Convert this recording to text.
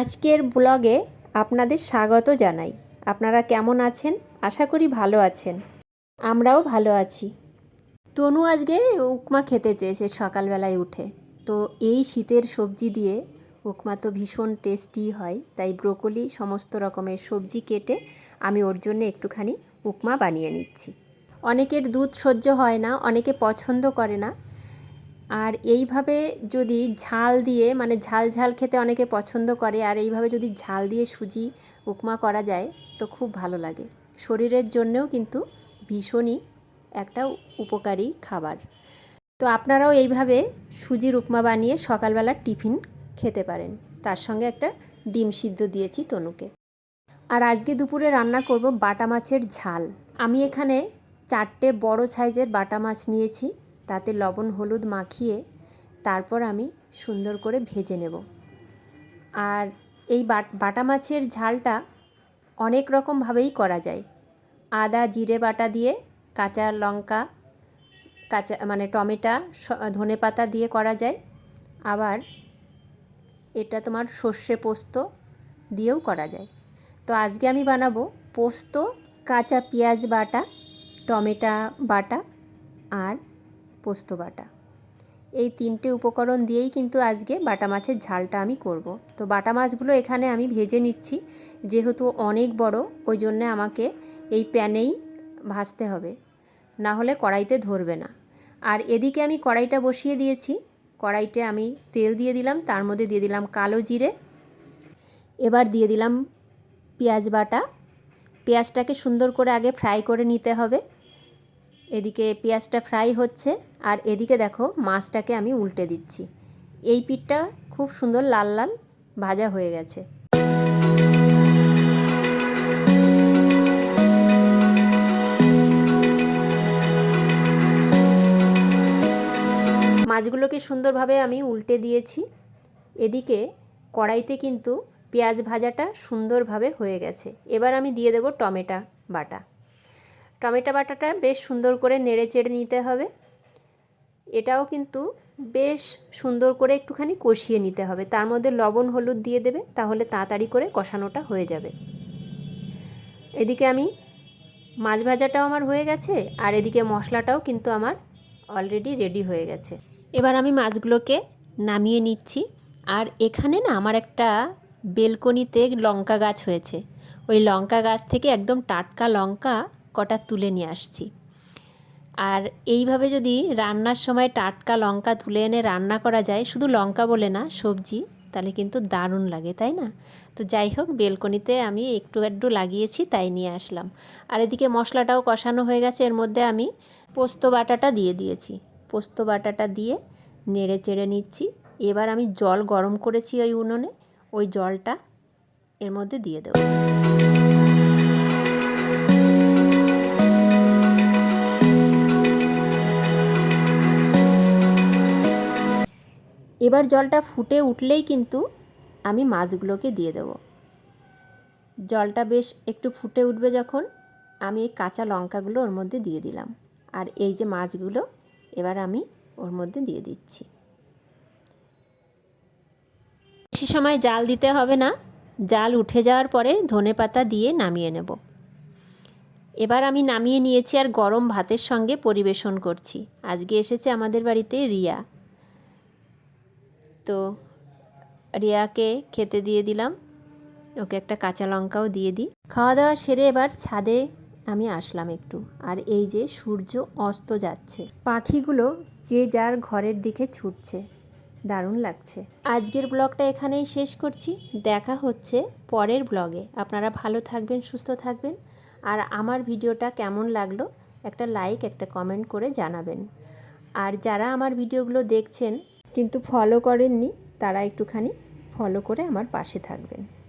আজকের ব্লগে আপনাদের স্বাগত জানাই। আপনারা কেমন আছেন? আশা করি ভালো আছেন। আমরাও ভালো আছি। তনু আজকে উপমা খেতে চেয়েছে সকালবেলায় উঠে। তো এই শীতের সবজি দিয়ে উপমা তো ভীষণ টেস্টি হয়, তাই ব্রোকলি সমস্ত রকমের সবজি কেটে আমি ওর জন্য একটুখানি উপমা বানিয়ে নিচ্ছি। অনেকের দুধ সহ্য হয় না, অনেকে পছন্দ করে না। আর এইভাবে যদি ঝাল দিয়ে মানে ঝাল ঝাল খেতে অনেকে পছন্দ করে, আর এইভাবে যদি ঝাল দিয়ে সুজি, উপমা করা যায়, তো খুব ভালো লাগে। শরীরের জন্যেও কিন্তু ভীষণই একটা উপকারী খাবার। তো আপনারাও এইভাবে সুজির উপমা বানিয়ে সকালবেলার টিফিন খেতে পারেন। তার সঙ্গে একটা ডিম সিদ্ধ দিয়েছি তনুকে। আর আজকে দুপুরে রান্না করব বাটা মাছের ঝাল। আমি এখানে চারটে বড় সাইজের বাটা মাছ নিয়েছি। তাতে লবণ, হলুদ মাখিয়ে তারপর আমি সুন্দর করে ভেজে নেব। আর এই বাটা মাছের ঝালটা অনেক রকমভাবেই করা যায়। আদা, জিরে বাটা দিয়ে, কাঁচা লঙ্কা, কাঁচা মানে টমেটো ধনে পাতা দিয়ে করা যায়। আবার এটা তোমার সর্ষে পোস্ত দিয়েও করা যায়। তো আজকে আমি বানাবো পোস্ত, কাঁচা পেঁয়াজ বাটা, টমেটো বাটা আর পোস্ত বাটা। এই তিনটে উপকরণ দিয়েই কিন্তু আজকে বাটা মাছের ঝালটা আমি করব। তো বাটা মাছগুলো এখানে আমি ভেজে নিচ্ছি, যেহেতু অনেক বড়, ওই জন্যে আমাকে এই প্যানেই ভাজতে হবে। না হলে কড়াইতে ধরবে না। আর এদিকে আমি কড়াইটা বসিয়ে দিয়েছি। কড়াইতে আমি তেল দিয়ে দিলাম, তার মধ্যে দিয়ে দিলাম কালো জিরে। এবার দিয়ে দিলাম পেঁয়াজ বাটা। পেঁয়াজটাকে সুন্দর করে আগে ফ্রাই করে নিতে হবে। এদিকে পেঁয়াজটা ফ্রাই হচ্ছে আর এদিকে দেখো মাছটাকে আমি উল্টে দিচ্ছি। এই পিঠটা খুব সুন্দর লাল লাল ভাজা হয়ে গেছে। মাছগুলোকে সুন্দরভাবে আমি উল্টে দিয়েছি। এদিকে কড়াইতে কিন্তু পেঁয়াজ ভাজাটা সুন্দরভাবে হয়ে গেছে। এবার আমি দিয়ে দেবো টমেটো বাটা। টমেটো বাটাটা বেশ সুন্দর করে নেড়ে চেড়ে নিতে হবে। এটাও কিন্তু বেশ সুন্দর করে একটুখানি কষিয়ে নিতে হবে। তার মধ্যে লবণ, হলুদ দিয়ে দেবে, তাহলে তাড়াতাড়ি করে কষানোটা হয়ে যাবে। এদিকে আমি মাছ ভাজাটাও আমার হয়ে গেছে, আর এদিকে মশলাটাও কিন্তু আমার অলরেডি রেডি হয়ে গেছে। এবার আমি মাছগুলোকে নামিয়ে নিচ্ছি, আর এখানে না আমার একটা বেলকনিতে লঙ্কা গাছ হয়েছে। ওই লঙ্কা গাছ থেকে একদম টাটকা লঙ্কা কটা তুলে নিয়ে আসছি। আর এইভাবে যদি রান্নার সময় টাটকা লঙ্কা তুলে এনে রান্না করা যায়, শুধু লঙ্কা বলে না, সবজি, তাহলে কিন্তু দারুণ লাগে, তাই না? তো যাই হোক, বেলকনিতে আমি একটু একটু লাগিয়েছি, তাই নিয়ে আসলাম। আর এদিকে মশলাটাও কষানো হয়ে গেছে, এর মধ্যে আমি পোস্ত বাটাটা দিয়ে দিয়েছি। পোস্ত বাটাটা দিয়ে নেড়ে চেড়ে নিচ্ছি। এবার আমি জল গরম করেছি ওই উনুনে, ওই জলটা এর মধ্যে দিয়ে দেবো। এবার জলটা ফুটে উঠলেই কিন্তু আমি মাছগুলোকে দিয়ে দেবো। জলটা বেশ একটু ফুটে উঠবে যখন আমি এই কাঁচা লঙ্কাগুলো ওর মধ্যে দিয়ে দিলাম। আর এই যে মাছগুলো এবার আমি ওর মধ্যে দিয়ে দিচ্ছি। বেশি সময় জাল দিতে হবে না। জাল উঠে যাওয়ার পরে ধনে পাতা দিয়ে নামিয়ে নেব। এবার আমি নামিয়ে নিয়েছি আর গরম ভাতের সঙ্গে পরিবেশন করছি। আজকে এসেছে আমাদের বাড়িতে রিয়া। তো রিয়াকে খেতে দিয়ে দিলাম। ওকে একটা কাঁচা লঙ্কাও দিয়ে দিই। খাওয়া দাওয়া সেরে এবার ছাদে আমি আসলাম একটু। আর এই যে সূর্য অস্ত যাচ্ছে। পাখিগুলো যে যার ঘরের দিকে ছুটছে। দারুণ লাগছে। আজকের ব্লগটা এখানেই শেষ করছি। দেখা হচ্ছে পরের ব্লগে। আপনারা ভালো থাকবেন, সুস্থ থাকবেন। আর আমার ভিডিওটা কেমন লাগল, একটা লাইক, একটা কমেন্ট করে জানাবেন। আর যারা আমার ভিডিওগুলো দেখছেন কিন্তু ফলো করেননি তারা একটুখানি ফলো করে আমার পাশে থাকবেন।